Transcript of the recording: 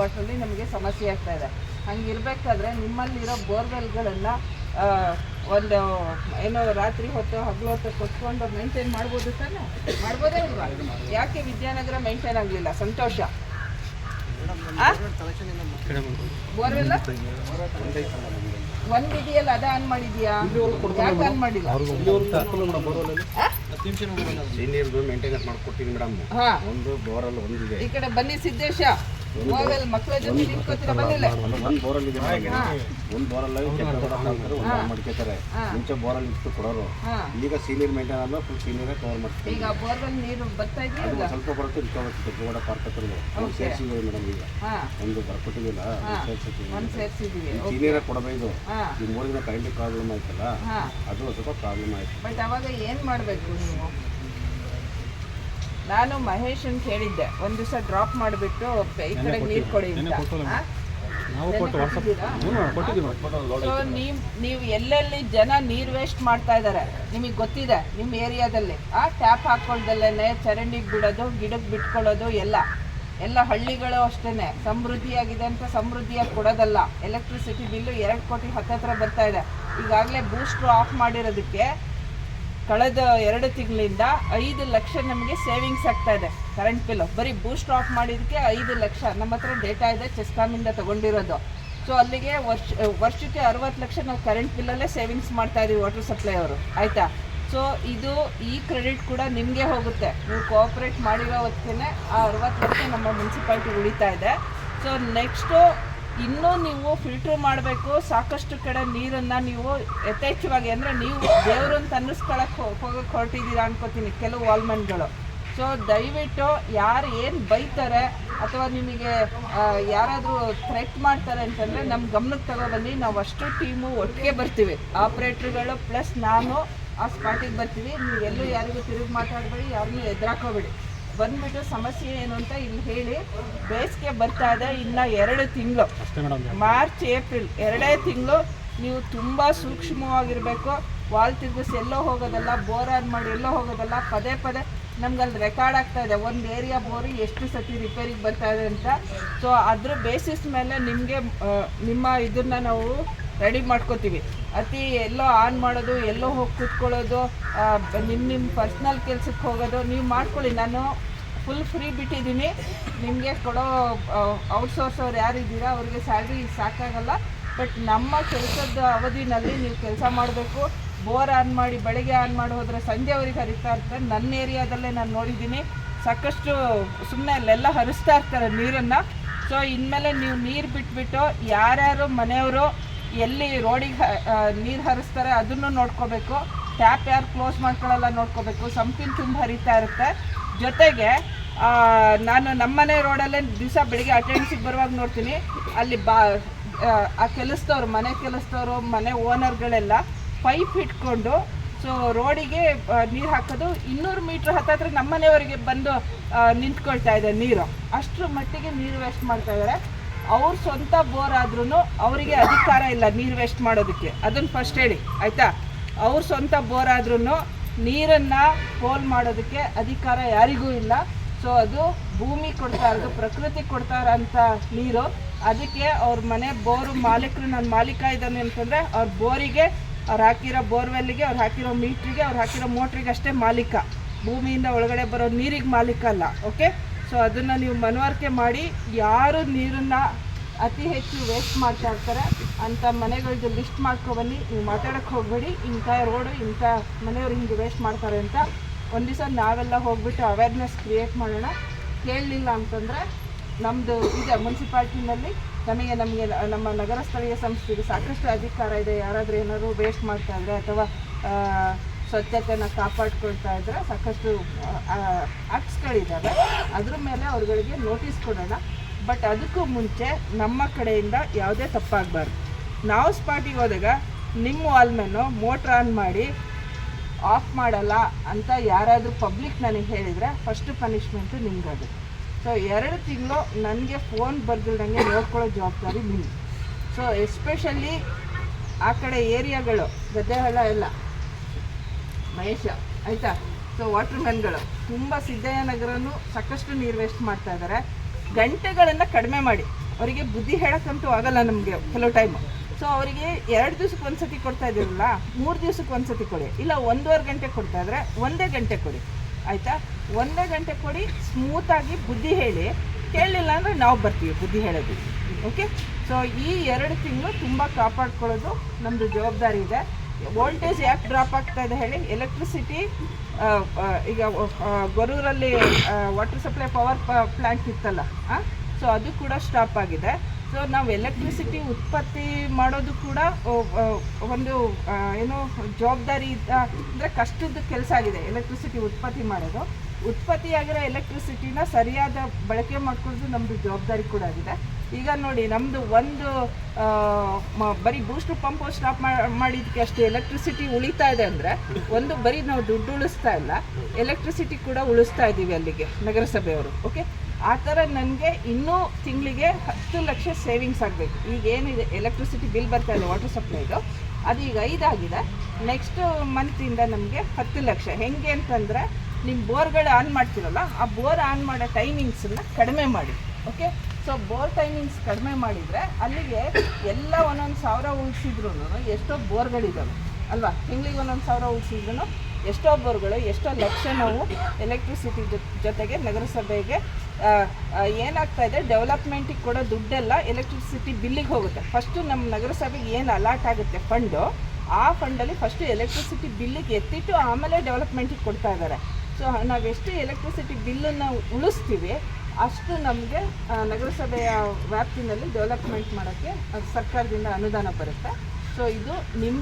ವಾಟ್ರಲ್ಲಿ ನಮಗೆ ಸಮಸ್ಯೆ ಆಗ್ತಾ ಇದೆ. ಹಂಗಿರಬೇಕಾದ್ರೆ ನಿಮ್ಮಲ್ಲಿರೋ ಬೋರ್ವೆಲ್ಗಳೆಲ್ಲ ಒಂದು ಏನೋ ರಾತ್ರಿ ಹೊತ್ತು ಹಗಲು ಹೊತ್ತು ಕೊಟ್ಕೊಂಡು ಮೇಂಟೈನ್ ಮಾಡ್ಬೋದು ತಾನೆ? ಮಾಡ್ಬೋದೇ ಇಲ್ವಾ? ಯಾಕೆ ವಿದ್ಯಾನಗರ ಮೇಂಟೈನ್ ಆಗಲಿಲ್ಲ? ಸಂತೋಷ. ಬೋರ್ವೆಲ್ಲ? ಒಂದ್ ಇದೆಯಲ್ಲ ಅದ ಆನ್ ಮಾಡಿದ್ಯಾ? ಯಾಕೆ ಆನ್ ಮಾಡಿಲ್ಲ? ಒಂದು ಬೋರಲ್ ಒಂದಿದೆ. ಈ ಕಡೆ ಬನ್ನಿ ಸಿದ್ದೇಶ. ಬೋರ್ವೆಲ್ ಮಕ್ಕಳ ಜೊತೆ ನಿಂತ್ಕೋತೀರ ಬನ್ನಿಲ್ಲ ಒಂದು ಬೋರಲ್ಲಿ ಇದೆ ಒಂದು ಬೋರಲ್ ಒಂದು ಮಾಡ್ಕೋತಾರೆ. ಮುಂಚೆ ಬೋರಲ್ ಇಟ್ಟು ಕೊಡೋರು. ಈಗ ಸೀನಿಯರ್ ಮೇಂಟೈನ್ ಅಲ್ಲ ಫುಲ್ ಸೀನಿಯರ್ ಕವರ್ ಮಾಡ್ತೀವಿ ಈಗ ಬೋರ್ವೆಲ್ ನೀರು ಬರ್ತಾ ಇದೆಯಲ್ಲ ಸ್ವಲ್ಪ ಬರುತ್ತೆ ಇಟ್ಕೊ ಬರುತ್ತೆ ಗೋಡ ಪಾರ್ಕ್ ಹತ್ರ Okay. ಸೇರಿಸಿದ್ದೀವಿ ಮೇಡಮ್ ಈಗ. ಒಂದು ಬರ್ಕೊಟ್ಟಿದ್ದಿಲ್ಲ. ಸೇರಿಸಿದ್ದೀವಿ. ಸೀನಿಯರ್ ಕೊಡಬೇಕು ಈ ಮೂರಿನ ಕರೆಂಟ್ ಪ್ರಾಬ್ಲಮ್ ಆಯ್ತಲ್ಲ ಅದು ಸ್ವಲ್ಪ ಪ್ರಾಬ್ಲಮ್ ಆಯ್ತು. ಬಟ್ ಅವಾಗ ಏನ್ ಮಾಡ್ಬೇಕು ನೀವು? ನಾನು ಮಹೇಶನ್ ಕೇಳಿದ್ದೆ. ಒಂದ್ ದಿವಸ ಡ್ರಾಪ್ ಮಾಡಿಬಿಟ್ಟು ಈ ಕಡೆ ನೀರ್ ಕೊಡಿ ಅಂತ? ಸೊ ನೀವು ನೀವು ಎಲ್ಲೆಲ್ಲಿ ಜನ ನೀರ್ ವೇಸ್ಟ್ ಮಾಡ್ತಾ ಇದ್ದಾರೆ ನಿಮಗೆ ಗೊತ್ತಿದೆ ನಿಮ್ಮ ಏರಿಯಾದಲ್ಲಿ. ಆ ಟ್ಯಾಪ್ ಹಾಕೊಳ್ದಲ್ಲೇನೆ ಚರಂಡಿಗೆ ಬಿಡೋದು ಗಿಡಕ್ಕೆ ಬಿಟ್ಕೊಳ್ಳೋದು ಎಲ್ಲ. ಎಲ್ಲ ಹಳ್ಳಿಗಳು ಅಷ್ಟೇನೆ. ಸಮೃದ್ಧಿಯಾಗಿದೆ ಅಂತ ಸಮೃದ್ಧಿಯಾಗಿ ಕೊಡೋದಲ್ಲ. ಎಲೆಕ್ಟ್ರಿಸಿಟಿ ಬಿಲ್ಲು ಎರಡು ಕೋಟಿ ಹತ್ತತ್ರ ಬರ್ತಾ ಇದೆ. ಈಗಾಗಲೇ ಬೂಸ್ಟ್ರು ಆಫ್ ಮಾಡಿರೋದಕ್ಕೆ ಕಳೆದ ಎರಡು ತಿಂಗಳಿಂದ ಐದು ಲಕ್ಷ ನಮಗೆ ಸೇವಿಂಗ್ಸ್ ಆಗ್ತಾ ಇದೆ. ಕರೆಂಟ್ ಬಿಲ್ ಬರೀ ಬೂಸ್ಟ್ ಆಫ್ ಮಾಡಿದ್ದಕ್ಕೆ ಐದು ಲಕ್ಷ. ನಮ್ಮ ಹತ್ರ ಡೇಟಾ ಇದೆ ಚೆಸ್ಕಾಮಿಂದ ತಗೊಂಡಿರೋದು. ಸೊ ಅಲ್ಲಿಗೆ ವರ್ಷ, ವರ್ಷಕ್ಕೆ ಅರವತ್ತು ಲಕ್ಷ ನಾವು ಕರೆಂಟ್ ಬಿಲ್ಲಲ್ಲೇ ಸೇವಿಂಗ್ಸ್ ಮಾಡ್ತಾ ಇದೀವಿ ವಾಟರ್ ಸಪ್ಲೈ ಅವರು. ಆಯಿತಾ? ಸೊ ಇದು ಈ ಕ್ರೆಡಿಟ್ ಕೂಡ ನಿಮಗೆ ಹೋಗುತ್ತೆ. ನೀವು ಕೋಆಪ್ರೇಟ್ ಮಾಡಿರೋ ಹೊತ್ತಿಗೆ ಆ ಅರವತ್ತು ಲಕ್ಷ ನಮ್ಮ ಮುನ್ಸಿಪಾಲ್ಟಿ ಉಳಿತಾ ಇದೆ. ಸೊ ನೆಕ್ಸ್ಟು ಇನ್ನೂ ನೀವು ಫಿಲ್ಟ್ರ್ ಮಾಡಬೇಕು, ಸಾಕಷ್ಟು ಕಡೆ ನೀರನ್ನು ನೀವು ಯಥೇಚ್ಛವಾಗಿ ಅಂದರೆ ನೀವು ದೇವ್ರನ್ನ ತನ್ನಿಸ್ಕೊಳಕ್ಕೆ ಹೋಗಕ್ಕೆ ಹೊರಟಿದ್ದೀರಾ ಅನ್ಕೋತೀನಿ ಕೆಲವು ವಾಲ್ಮನ್ಗಳು. ಸೊ ದಯವಿಟ್ಟು ಯಾರು ಏನು ಬೈತಾರೆ ಅಥವಾ ನಿಮಗೆ ಯಾರಾದರೂ ಥ್ರೆಟ್ ಮಾಡ್ತಾರೆ ಅಂತಂದರೆ ನಮ್ಮ ಗಮನಕ್ಕೆ ತಗೊಬನ್ನಿ ನಾವು ಅಷ್ಟು ಟೀಮು ಒಟ್ಟಿಗೆ ಬರ್ತೀವಿ. ಆಪ್ರೇಟ್ರ್ಗಳು ಪ್ಲಸ್ ನಾನು ಆ ಸ್ಪಾಟಿಗೆ ಬರ್ತೀವಿ. ನೀವು ಎಲ್ಲೂ ಯಾರಿಗೂ ತಿರುಗಿ ಮಾತಾಡಬೇಡಿ ಯಾರನ್ನೂ ಎದುರಾಕೋಬೇಡಿ. ಬಂದ್ಬಿಟ್ಟು ಸಮಸ್ಯೆ ಏನು ಅಂತ ಇಲ್ಲಿ ಹೇಳಿ ಬೇಸಿಗೆ ಬರ್ತಾ ಇದೆ ಇನ್ನು ಎರಡು ತಿಂಗಳು. ಮಾರ್ಚ್ ಏಪ್ರಿಲ್ ಎರಡೇ ತಿಂಗಳು ನೀವು ತುಂಬ ಸೂಕ್ಷ್ಮವಾಗಿರಬೇಕು. ವಾಲ್ ತಿರ್ಗಿಸಿ ಎಲ್ಲೋ ಹೋಗೋದಲ್ಲ ಬೋರ್ ಆನ್ ಮಾಡಿ ಎಲ್ಲೋ ಹೋಗೋದಲ್ಲ ಪದೇ ಪದೇ ನಮ್ಗೆ ಅಲ್ಲಿ ರೆಕಾರ್ಡ್ ಆಗ್ತಾ ಇದೆ. ಒಂದು ಏರಿಯಾ ಬೋರ್ ಎಷ್ಟು ಸತಿ ರಿಪೇರಿಗೆ ಬರ್ತಾ ಇದೆ ಅಂತ. ಸೊ ಅದ್ರ ಬೇಸಿಸ್ ಮೇಲೆ ನಿಮಗೆ ನಿಮ್ಮ ಇದನ್ನ ನಾವು ರೆಡಿ ಮಾಡ್ಕೋತೀವಿ. ಅತಿ ಎಲ್ಲೋ ಆನ್ ಮಾಡೋದು ಎಲ್ಲೋ ಹೋಗಿ ಕೂತ್ಕೊಳ್ಳೋದು ನಿಮ್ಮ ನಿಮ್ಮ ಪರ್ಸ್ನಲ್ ಕೆಲ್ಸಕ್ಕೆ ಹೋಗೋದು ನೀವು ಮಾಡ್ಕೊಳ್ಳಿ. ನಾನು ಫುಲ್ ಫ್ರೀ ಬಿಟ್ಟಿದ್ದೀನಿ. ನಿಮಗೆ ಕೊಡೋ ಔಟ್ಸೋರ್ಸ್ ಅವ್ರು ಯಾರಿದ್ದೀರಾ, ಅವ್ರಿಗೆ ಸ್ಯಾಲ್ರಿ ಸಾಕಾಗಲ್ಲ. ಬಟ್ ನಮ್ಮ ಕೆಲಸದ ಅವಧಿನಲ್ಲಿ ನೀವು ಕೆಲಸ ಮಾಡಬೇಕು. ಬೋರ್ ಆನ್ ಮಾಡಿ, ಬೆಳಗ್ಗೆ ಆನ್ ಮಾಡಿ ಹೋದರೆ ಸಂಜೆ ಅವ್ರಿಗೆ ಹರಿತಾ ಇರ್ತಾರೆ ನನ್ನ ಏರಿಯಾದಲ್ಲೇ ನಾನು ನೋಡಿದ್ದೀನಿ. ಸಾಕಷ್ಟು ಸುಮ್ಮನೆ ಅಲ್ಲೆಲ್ಲ ಹರಿಸ್ತಾ ಇರ್ತಾರೆ ನೀರನ್ನು. ಸೊ ಇನ್ಮೇಲೆ ನೀವು ನೀರು ಬಿಟ್ಬಿಟ್ಟು ಯಾರ್ಯಾರು ಮನೆಯವರು ಎಲ್ಲಿ ರೋಡಿಗೆ ನೀರು ಹರಿಸ್ತಾರೆ ಅದನ್ನು ನೋಡ್ಕೋಬೇಕು. ಟ್ಯಾಪ್ ಯಾರು ಕ್ಲೋಸ್ ಮಾಡ್ಕೊಳ್ಳಲ್ಲ ನೋಡ್ಕೋಬೇಕು. ಸಂಪಿನ ತುಂಬ ಹರಿತಾ ಇರುತ್ತೆ. ಜೊತೆಗೆ ನಾನು ನಮ್ಮನೆ ರೋಡಲ್ಲೇ ದಿವಸ ಬೆಳಿಗ್ಗೆ ಅಟೆಂಡೆನ್ಸಿಗೆ ಬರುವಾಗ ನೋಡ್ತೀನಿ. ಅಲ್ಲಿ ಬಾ ಆ, ಕೆಲಸದವ್ರು ಮನೆ ಕೆಲಸದವರು ಮನೆ ಓನರ್ಗಳೆಲ್ಲ ಪೈಪ್ ಇಟ್ಕೊಂಡು ಸೊ ರೋಡಿಗೆ ನೀರು ಹಾಕೋದು ಇನ್ನೂರು ಮೀಟ್ರ್ ಹತ್ತತ್ರ ನಮ್ಮನೆಯವರಿಗೆ ಬಂದು ಆ, ನಿಂತ್ಕೊಳ್ತಾ ಇದೆ ನೀರು. ಅಷ್ಟರ ಮಟ್ಟಿಗೆ ನೀರು ವೇಸ್ಟ್ ಮಾಡ್ತಾ ಇದ್ದಾರೆ ಅವ್ರ ಸ್ವಂತ ಬೋರ್ ಆದ್ರೂ ಅವರಿಗೆ ಅಧಿಕಾರ ಇಲ್ಲ ನೀರು ವೇಸ್ಟ್ ಮಾಡೋದಕ್ಕೆ. ಅದನ್ನು ಫಸ್ಟ್ ಹೇಳಿ ಆಯಿತಾ? ಅವ್ರ ಸ್ವಂತ ಬೋರ್ ಆದ್ರೂ ನೀರನ್ನು ಪೋಲ್ ಮಾಡೋದಕ್ಕೆ ಅಧಿಕಾರ ಯಾರಿಗೂ ಇಲ್ಲ. ಸೊ ಅದು ಭೂಮಿ ಕೊಡ್ತಾ ಇರೋದು, ಪ್ರಕೃತಿ ಕೊಡ್ತಾ ಇರೋಂಥ ನೀರು. ಅದಕ್ಕೆ ಅವ್ರ ಮನೆ ಬೋರು ಮಾಲೀಕರು ನನ್ನ ಮಾಲೀಕ ಇದ್ದಾನೆ ಅಂತಂದರೆ ಅವ್ರ ಬೋರಿಗೆ, ಅವ್ರು ಹಾಕಿರೋ ಬೋರ್ವೆಲ್ಗೆ ಅವ್ರು ಹಾಕಿರೋ ಮೀಟ್ರಿಗೆ, ಅವ್ರು ಹಾಕಿರೋ ಮೋಟ್ರಿಗೆ ಅಷ್ಟೇ ಮಾಲೀಕ. ಭೂಮಿಯಿಂದ ಒಳಗಡೆ ಬರೋ ನೀರಿಗೆ ಮಾಲೀಕ ಅಲ್ಲ ಓಕೆ ಸೊ ಅದನ್ನು ನೀವು ಮನವರಿಕೆ ಮಾಡಿ, ಯಾರು ನೀರನ್ನು ಅತಿ ಹೆಚ್ಚು ವೇಸ್ಟ್ ಮಾಡ್ತಾ ಇರ್ತಾರೆ ಅಂಥ ಮನೆಗಳದ್ದು ಲಿಸ್ಟ್ ಮಾಡ್ಕೊಬನ್ನಿ ನೀವು ಮಾತಾಡೋಕ್ಕೆ ಹೋಗಬೇಡಿ. ಇಂಥ ರೋಡು ಇಂಥ ಮನೆಯವ್ರು ಹಿಂಗೆ ವೇಸ್ಟ್ ಮಾಡ್ತಾರೆ ಅಂತ ಒಂದು ನಾವೆಲ್ಲ ಹೋಗ್ಬಿಟ್ಟು ಅವೇರ್ನೆಸ್ ಕ್ರಿಯೇಟ್ ಮಾಡೋಣ. ಕೇಳಲಿಲ್ಲ ಅಂತಂದರೆ ನಮ್ಮದು ಇದೆ ಮುನ್ಸಿಪಾಲ್ಟಿನಲ್ಲಿ ನಮಗೆ ನಮಗೆ ನಮ್ಮ ನಗರ ಸ್ಥಳೀಯ ಸಂಸ್ಥೆಗೆ ಸಾಕಷ್ಟು ಅಧಿಕಾರ ಇದೆ. ಯಾರಾದರೂ ಏನಾದರೂ ವೇಸ್ಟ್ ಮಾಡ್ತಾ ಇದ್ದರೆ ಅಥವಾ ಸ್ವಚ್ಛತೆಯನ್ನು ಕಾಪಾಡ್ಕೊಳ್ತಾ ಇದ್ರೆ ಸಾಕಷ್ಟು ಆಕ್ಟ್ಸ್ಗಳಿದ್ದಾವೆ ಅದ್ರ ಮೇಲೆ ಅವ್ರಗಳಿಗೆ ನೋಟಿಸ್ ಕೊಡೋಣ. ಬಟ್ ಅದಕ್ಕೂ ಮುಂಚೆ ನಮ್ಮ ಕಡೆಯಿಂದ ಯಾವುದೇ ತಪ್ಪಾಗಬಾರ್ದು. ನಾವು ಸ್ಪಾಟಿಗೆ ಹೋದಾಗ ನಿಮ್ಮ ವಾಲ್ಮೆನ್ನು ಮೋಟ್ರ್ ಆನ್ ಮಾಡಿ ಆಫ್ ಮಾಡಲ್ಲ ಅಂತ ಯಾರಾದರೂ ಪಬ್ಲಿಕ್ ನನಗೆ ಹೇಳಿದರೆ ಫಸ್ಟ್ ಪನಿಷ್ಮೆಂಟು ನಿಮ್ಗದು. ಸೊ ಎರಡು ತಿಂಗಳು ನನಗೆ ಫೋನ್ ಬರ್ದಿಲ್ದಂಗೆ ನೋಡ್ಕೊಳ್ಳೋ ಜವಾಬ್ದಾರಿ ನಿಮ್ಮ ಸೊ ಎಸ್ಪೆಷಲಿ ಆ ಕಡೆ ಏರಿಯಾಗಳು, ಗದ್ದೆಹಳ್ಳ ಎಲ್ಲ, ಮಹೇಶ, ಆಯಿತಾ? ಸೊ ವಾಟರ್ ಮ್ಯಾನ್ಗಳು ತುಂಬ ಸಿದ್ದಯ್ಯ ನಗರನು ಸಾಕಷ್ಟು ನೀರು ವೇಸ್ಟ್ ಮಾಡ್ತಾ ಇದ್ದಾರೆ ಗಂಟೆಗಳನ್ನು ಕಡಿಮೆ ಮಾಡಿ. ಅವರಿಗೆ ಬುದ್ಧಿ ಹೇಳಕ್ಕಂತೂ ಆಗಲ್ಲ ನಮಗೆ, ಕೆಲವು ಟೈಮ್ ಸೊ ಅವರಿಗೆ ಎರಡು ದಿವ್ಸಕ್ಕೆ ಒಂದ್ಸತಿ ಕೊಡ್ತಾ ಇದ್ದೀರಲ್ಲ, ಮೂರು ದಿವ್ಸಕ್ಕೆ ಒಂದ್ಸತಿ ಕೊಡಿ. ಇಲ್ಲ, ಒಂದೂವರೆ ಗಂಟೆ ಕೊಡ್ತಾ ಇದ್ರೆ ಒಂದೇ ಗಂಟೆ ಕೊಡಿ. ಆಯಿತಾ? ಒಂದೇ ಗಂಟೆ ಕೊಡಿ ಸ್ಮೂತಾಗಿ ಬುದ್ಧಿ ಹೇಳಿ. ಕೇಳಲಿಲ್ಲ ಅಂದರೆ ನಾವು ಬರ್ತೀವಿ ಬುದ್ಧಿ ಹೇಳೋದು. ಓಕೆ ಸೊ ಈ ಎರಡು ತಿಂಗಳು ತುಂಬ ಕಾಪಾಡ್ಕೊಳ್ಳೋದು ನಮ್ಮದು ಜವಾಬ್ದಾರಿ ಇದೆ. ವೋಲ್ಟೇಜ್ ಯಾಕೆ ಡ್ರಾಪ್ ಆಗ್ತಾ ಇದೆ ಹೇಳಿ. ಎಲೆಕ್ಟ್ರಿಸಿಟಿ ಈಗ ಗೊರೂರಲ್ಲಿ ವಾಟರ್ ಸಪ್ಲೈ ಪವರ್ ಪ್ಲ್ಯಾಂಟ್ ಇತ್ತಲ್ಲ ಸೊ ಅದು ಕೂಡ ಸ್ಟಾಪ್ ಆಗಿದೆ. ಸೊ ನಾವು ಎಲೆಕ್ಟ್ರಿಸಿಟಿ ಉತ್ಪತ್ತಿ ಮಾಡೋದು ಕೂಡ ಒಂದು ಏನು ಜವಾಬ್ದಾರಿ ಅಂದರೆ ಕಷ್ಟದ ಕೆಲಸ ಆಗಿದೆ ಎಲೆಕ್ಟ್ರಿಸಿಟಿ ಉತ್ಪತ್ತಿ ಮಾಡೋದು. ಉತ್ಪತ್ತಿಯಾಗಿರೋ ಎಲೆಕ್ಟ್ರಿಸಿಟಿನ ಸರಿಯಾದ ಬಳಕೆ ಮಾಡ್ಕೊಳ್ಳೋದು ನಮ್ಮದು ಜವಾಬ್ದಾರಿ ಕೂಡ ಆಗಿದೆ. ಈಗ ನೋಡಿ ನಮ್ಮದು ಒಂದು ಬರೀ ಬೂಸ್ಟರ್ ಪಂಪು ಸ್ಟಾಪ್ ಮಾಡಿದ್ದಕ್ಕೆ ಅಷ್ಟು ಎಲೆಕ್ಟ್ರಿಸಿಟಿ ಉಳಿತಾ ಇದೆ ಅಂದರೆ, ಒಂದು ಬರೀ ನಾವು ದುಡ್ಡು ಉಳಿಸ್ತಾ ಇಲ್ಲ ಎಲೆಕ್ಟ್ರಿಸಿಟಿ ಕೂಡ ಉಳಿಸ್ತಾ ಇದ್ದೀವಿ ಅಲ್ಲಿಗೆ ನಗರಸಭೆಯವರು ಓಕೆ ಆ ಥರ ನನಗೆ ಇನ್ನೂ ತಿಂಗಳಿಗೆ ಹತ್ತು ಲಕ್ಷ ಸೇವಿಂಗ್ಸ್ ಆಗಬೇಕು. ಈಗ ಏನಿದೆ ಎಲೆಕ್ಟ್ರಿಸಿಟಿ ಬಿಲ್ ಬರ್ತಾ ಇಲ್ಲ ವಾಟರ್ ಸಪ್ಲೈದು ಅದು ಈಗ ಐದಾಗಿದೆ ನೆಕ್ಸ್ಟ್ ಮಂತಿಂದ ನಮಗೆ ಹತ್ತು ಲಕ್ಷ. ಹೆಂಗೆ ಅಂತಂದರೆ ನಿಮ್ಮ ಬೋರ್ಗಳು ಆನ್ ಮಾಡ್ತೀರಲ್ಲ, ಆ ಬೋರ್ ಆನ್ ಮಾಡೋ ಟೈಮಿಂಗ್ಸನ್ನು ಕಡಿಮೆ ಮಾಡಿ. ಓಕೆ ಸೊ ಬೋರ್ ಟೈಮಿಂಗ್ಸ್ ಕಡಿಮೆ ಮಾಡಿದರೆ ಅಲ್ಲಿಗೆ ಎಲ್ಲ ಒಂದೊಂದು ಸಾವಿರ ಉಳಿಸಿದ್ರು ಎಷ್ಟೋ ಬೋರ್ಗಳಿದ್ದಾವೆ ಅಲ್ವಾ? ತಿಂಗಳಿಗೆ ಒಂದೊಂದು ಸಾವಿರ ಉಳಿಸಿದ್ರು ಎಷ್ಟೋ ಬೋರ್ಗಳು ಎಷ್ಟೋ ಲಕ್ಷ ನಾವು ಎಲೆಕ್ಟ್ರಿಸಿಟಿ ಜೊತೆಗೆ ನಗರಸಭೆಗೆ ಏನಾಗ್ತಾ ಇದೆ? ಡೆವಲಪ್ಮೆಂಟಿಗೆ ಕೊಡೋ ದುಡ್ಡೆಲ್ಲ ಎಲೆಕ್ಟ್ರಿಸಿಟಿ ಬಿಲ್ಲಿಗೆ ಹೋಗುತ್ತೆ. ಫಸ್ಟು ನಮ್ಮ ನಗರಸಭೆಗೆ ಏನು ಅಲಾಟ್ ಆಗುತ್ತೆ? ಫಂಡು ಆ ಫಂಡಲ್ಲಿ ಫಸ್ಟು ಎಲೆಕ್ಟ್ರಿಸಿಟಿ ಬಿಲ್ಲಿಗೆ ಎತ್ತಿಟ್ಟು ಆಮೇಲೆ ಡೆವಲಪ್ಮೆಂಟಿಗೆ ಕೊಡ್ತಾ ಇದ್ದಾರೆ. ಸೊ ನಾವೆಷ್ಟು ಎಲೆಕ್ಟ್ರಿಸಿಟಿ ಬಿಲ್ಲನ್ನು ಉಳಿಸ್ತೀವಿ, ಅಷ್ಟು ನಮಗೆ ನಗರಸಭೆಯ ವ್ಯಾಪ್ತಿನಲ್ಲಿ ಡೆವಲಪ್ಮೆಂಟ್ ಮಾಡೋಕ್ಕೆ ಸರ್ಕಾರದಿಂದ ಅನುದಾನ ಬರುತ್ತೆ. ಸೊ ಇದು ನಿಮ್ಮ